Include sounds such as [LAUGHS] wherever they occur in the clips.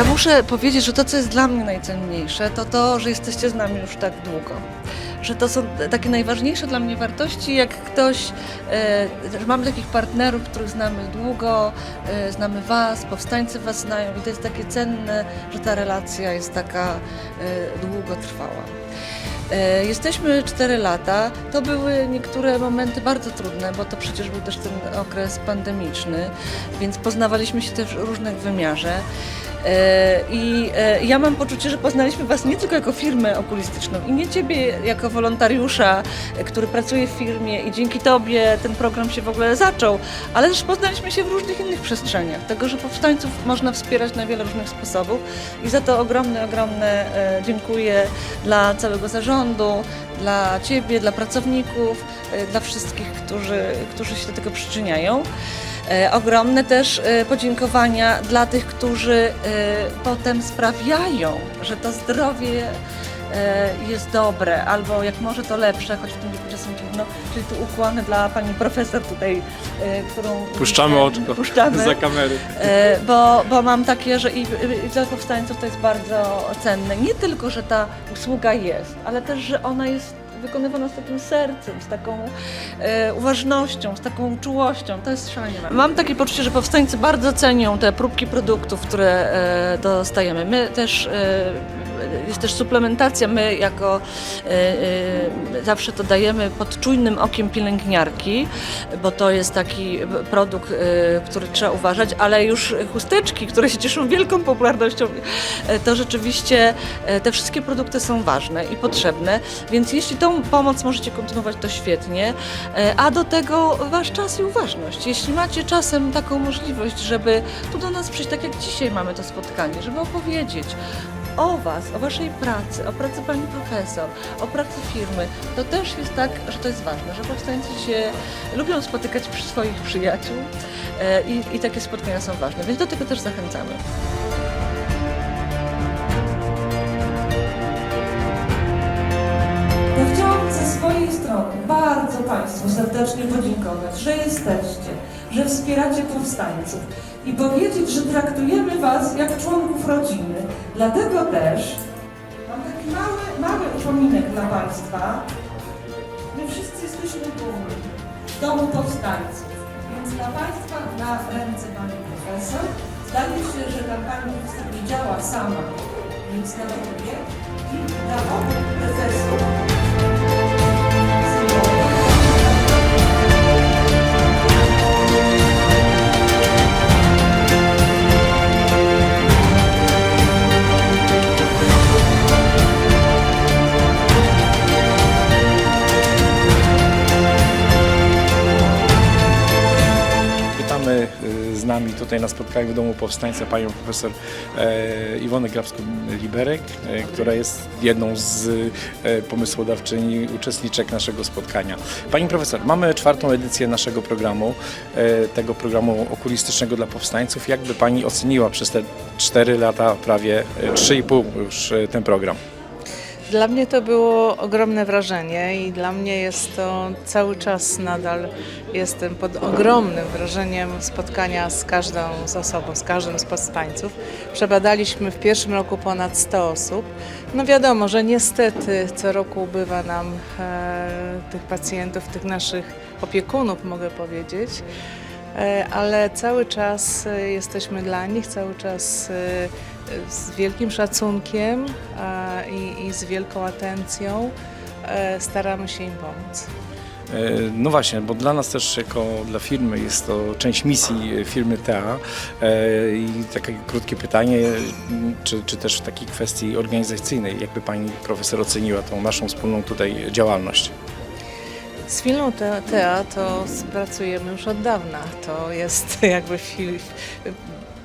muszę powiedzieć, że to, co jest dla mnie najcenniejsze, to to, że jesteście z nami już tak długo. Że to są takie najważniejsze dla mnie wartości, jak ktoś, e, że mamy takich partnerów, których znamy długo, e, znamy Was, powstańcy Was znają i to jest takie cenne, że ta relacja jest taka e, długotrwała. Jesteśmy 4 lata. To były niektóre momenty bardzo trudne, bo to przecież był też ten okres pandemiczny, więc poznawaliśmy się też w różnych wymiarze. E, I e, ja mam poczucie, że poznaliśmy Was nie tylko jako firmę okulistyczną i nie Ciebie jako wolontariusza, e, który pracuje w firmie i dzięki Tobie ten program się w ogóle zaczął, ale też poznaliśmy się w różnych innych przestrzeniach. Tego, że powstańców można wspierać na wiele różnych sposobów i za to ogromne, ogromne dziękuję dla całego zarządu, dla Ciebie, dla pracowników, dla wszystkich, którzy, którzy się do tego przyczyniają. E, Ogromne też e, podziękowania dla tych, którzy e, potem sprawiają, że to zdrowie jest dobre, albo jak może to lepsze, choć w tym wieku czasem trudno, czyli tu ukłony dla pani profesor tutaj, którą... Puszczamy oczko Puszczamy. za kamery. Bo, bo mam takie, że i, i dla powstańców to jest bardzo cenne. Nie tylko, że ta usługa jest, ale też, że ona jest wykonywana z takim sercem, z taką e, uważnością, z taką czułością. To jest szalenie. Mam takie poczucie, że powstańcy bardzo cenią te próbki produktów, które e, dostajemy. My też e, jest też suplementacja. My jako e, e, zawsze to dajemy pod czujnym okiem pielęgniarki, bo to jest taki produkt, e, który trzeba uważać, ale już chusteczki, które się cieszą wielką popularnością, to rzeczywiście te wszystkie produkty są ważne i potrzebne, więc jeśli tą pomoc możecie kontynuować, to świetnie, a do tego wasz czas i uważność. Jeśli macie czasem taką możliwość, żeby tu do nas przyjść, tak jak dzisiaj mamy to spotkanie, żeby opowiedzieć o Was, o Waszej pracy, o pracy Pani Profesor, o pracy firmy, to też jest tak, że to jest ważne, że powstańcy się lubią spotykać przy swoich przyjaciół e, i, i takie spotkania są ważne, więc do tego też zachęcamy. Ja ze swojej strony bardzo Państwu serdecznie podziękować, że jesteście, że wspieracie powstańców i powiedzieć, że traktujemy Was jak członków rodziny. Dlatego też mam taki mały, mały upominek dla Państwa. My wszyscy jesteśmy dumni w domu powstańców, więc dla Państwa na ręce Pani Profesor. Zdaje się, że ta Pani Profesor nie działa sama, więc na drugie i dla obu prezesów. Tutaj na spotkaniu w Domu Powstańca panią profesor e, Iwonę Grabską-Liberek, e, która jest jedną z e, pomysłodawczyni, uczestniczek naszego spotkania. Pani profesor, mamy czwartą edycję naszego programu, e, tego programu okulistycznego dla powstańców. Jakby pani oceniła przez te 4 lata, prawie e, 3,5 już e, ten program? Dla mnie to było ogromne wrażenie i dla mnie jest to cały czas nadal jestem pod ogromnym wrażeniem spotkania z każdą z osobą, z każdym z powstańców. Przebadaliśmy w pierwszym roku ponad 100 osób. No wiadomo, że niestety co roku ubywa nam e, tych pacjentów, tych naszych opiekunów mogę powiedzieć. E, ale cały czas e, jesteśmy dla nich, cały czas e, z wielkim szacunkiem i, z wielką atencją staramy się im pomóc. No właśnie, bo dla nas też jako dla firmy jest to część misji firmy TEA i takie krótkie pytanie, czy, czy też w takiej kwestii organizacyjnej, jakby Pani profesor oceniła tą naszą wspólną tutaj działalność? Z filmą Te- TEA to pracujemy już od dawna. To jest [LAUGHS] jakby film,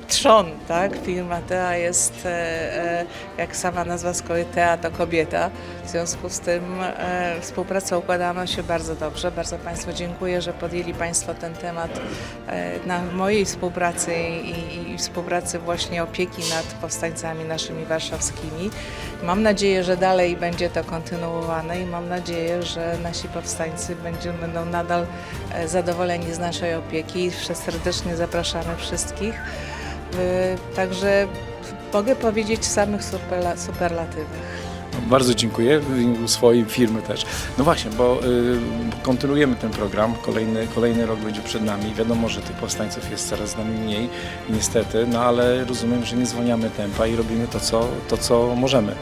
trzon, tak? Firma TEA jest, e, e, jak sama nazwa wskazuje, TEA to kobieta. W związku z tym e, współpraca układała się bardzo dobrze. Bardzo Państwu dziękuję, że podjęli Państwo ten temat e, na mojej współpracy i, i współpracy właśnie opieki nad powstańcami naszymi warszawskimi. Mam nadzieję, że dalej będzie to kontynuowane i mam nadzieję, że nasi powstańcy będzie, będą nadal e, zadowoleni z naszej opieki. Serdecznie zapraszamy wszystkich. Także mogę powiedzieć w samych superla, superlatywach. Bardzo dziękuję w imieniu swojej firmy też. No właśnie, bo y, kontynuujemy ten program. Kolejny, kolejny rok będzie przed nami. Wiadomo, że tych powstańców jest coraz z nami mniej, niestety, no ale rozumiem, że nie zwalniamy tempa i robimy to, co, to, co możemy.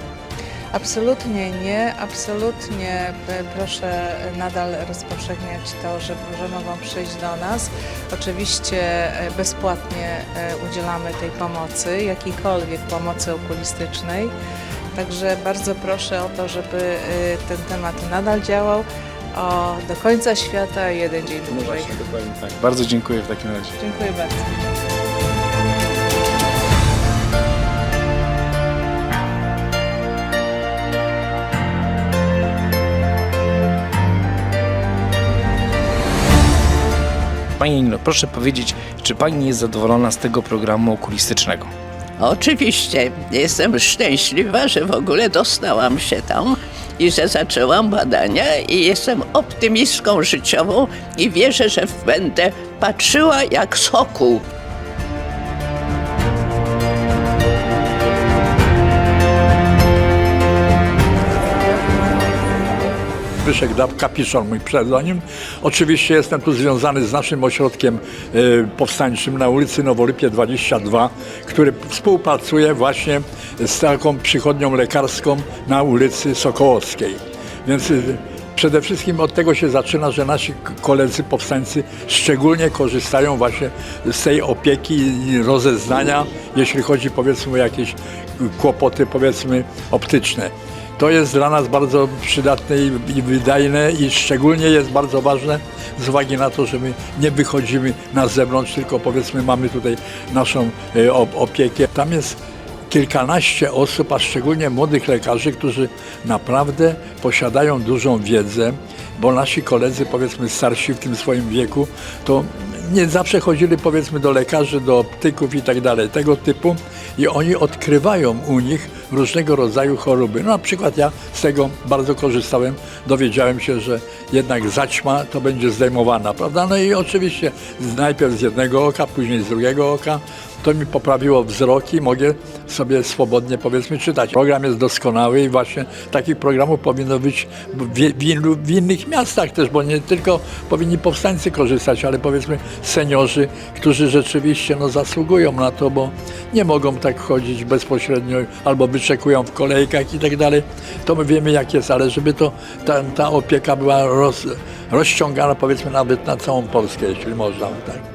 Absolutnie nie, absolutnie e, proszę nadal rozpowszechniać to, że, że mogą przyjść do nas. Oczywiście e, bezpłatnie e, udzielamy tej pomocy, jakiejkolwiek pomocy okulistycznej. Także bardzo proszę o to, żeby e, ten temat nadal działał. O, do końca świata jeden dzień No dłużej. właśnie, dokładnie tak. Bardzo dziękuję w takim razie. Dziękuję bardzo. Pani Nino, proszę powiedzieć, czy Pani jest zadowolona z tego programu okulistycznego? Oczywiście jestem szczęśliwa, że w ogóle dostałam się tam i że zaczęłam badania i jestem optymistką życiową i wierzę, że będę patrzyła jak sokół Zbyszek Dab, Kapiszon mój pseudonim. Oczywiście jestem tu związany z naszym ośrodkiem e, powstańczym na ulicy Noworypie 22, który współpracuje właśnie z taką przychodnią lekarską na ulicy Sokołowskiej. Więc e, przede wszystkim od tego się zaczyna, że nasi koledzy powstańcy szczególnie korzystają właśnie z tej opieki i rozeznania, jeśli chodzi powiedzmy o jakieś kłopoty powiedzmy optyczne. To jest dla nas bardzo przydatne i, wydajne i szczególnie jest bardzo ważne z uwagi na to, że my nie wychodzimy na zewnątrz, tylko powiedzmy mamy tutaj naszą e, op- opiekę. Tam jest kilkanaście osób, a szczególnie młodych lekarzy, którzy naprawdę posiadają dużą wiedzę, bo nasi koledzy, powiedzmy starsi w tym swoim wieku, to nie zawsze chodzili powiedzmy do lekarzy, do optyków i tak dalej, tego typu i oni odkrywają u nich różnego rodzaju choroby. No, na przykład ja z tego bardzo korzystałem, dowiedziałem się, że jednak zaćma to będzie zdejmowana, prawda? No i oczywiście najpierw z jednego oka, później z drugiego oka, to mi poprawiło wzrok i mogę sobie swobodnie powiedzmy czytać. Program jest doskonały i właśnie takich programów powinno być w, w, w innych miastach też, bo nie tylko powinni powstańcy korzystać, ale powiedzmy seniorzy, którzy rzeczywiście no, zasługują na to, bo nie mogą tak chodzić bezpośrednio albo wyczekują w kolejkach i tak dalej. To my wiemy jak jest, ale żeby to ta, ta opieka była roz, rozciągana powiedzmy nawet na całą Polskę, jeśli można. Tak.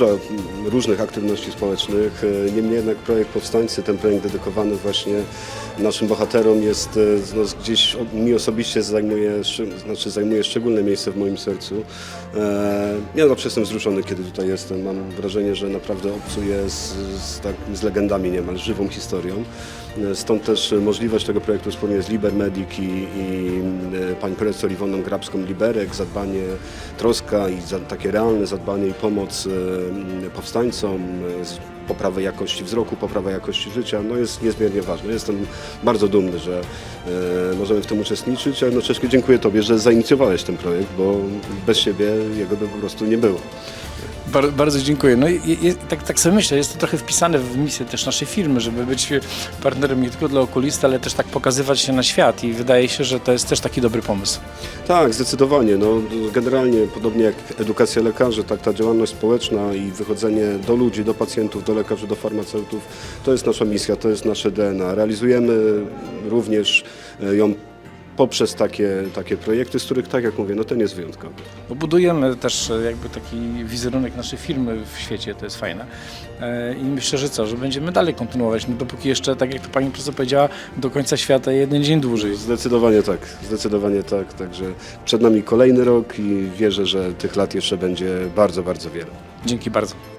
Dużo różnych aktywności społecznych. E, Niemniej jednak projekt Powstańcy, ten projekt dedykowany właśnie naszym bohaterom jest e, no, gdzieś mi osobiście zajmuje, znaczy zajmuje szczególne miejsce w moim sercu. E, Ja zawsze jestem wzruszony, kiedy tutaj jestem. Mam wrażenie, że naprawdę obcuję z, z, tak, z legendami niemal, żywą historią. E, Stąd też możliwość tego projektu wspólnie z Liber Medic i, i e, pani profesor Iwoną Grabską-Liberek, zadbanie, troska i za, takie realne zadbanie i pomoc e, powstańcom, e, poprawę jakości wzroku, poprawę jakości życia, no jest niezmiernie ważne. Jestem bardzo dumny, że e, możemy w tym uczestniczyć, a jednocześnie dziękuję Tobie, że zainicjowałeś ten projekt, bo bez Ciebie jego by po prostu nie było. Bar, bardzo dziękuję. No i, i, tak, tak sobie myślę, jest to trochę wpisane w misję też naszej firmy, żeby być partnerem nie tylko dla okulisty, ale też tak pokazywać się na świat i wydaje się, że to jest też taki dobry pomysł. Tak, zdecydowanie. No, generalnie, podobnie jak edukacja lekarzy, tak ta działalność społeczna i wychodzenie do ludzi, do pacjentów, do lekarzy, do farmaceutów, to jest nasza misja, to jest nasze DNA. Realizujemy również e, ją poprzez takie, takie projekty, z których, tak jak mówię, no ten jest wyjątkowy. Bo budujemy też e, jakby taki wizerunek naszej firmy w świecie, to jest fajne. E, I myślę, że co, że będziemy dalej kontynuować, no dopóki jeszcze, tak jak to pani profesor powiedziała, do końca świata jeden dzień dłużej. Zdecydowanie tak, zdecydowanie tak. Także przed nami kolejny rok i wierzę, że tych lat jeszcze będzie bardzo, bardzo wiele. Dzięki bardzo.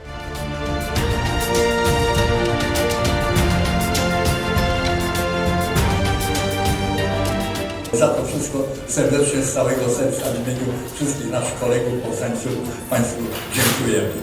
Za to wszystko serdecznie z całego serca w imieniu wszystkich naszych kolegów, powstańców Państwu dziękujemy.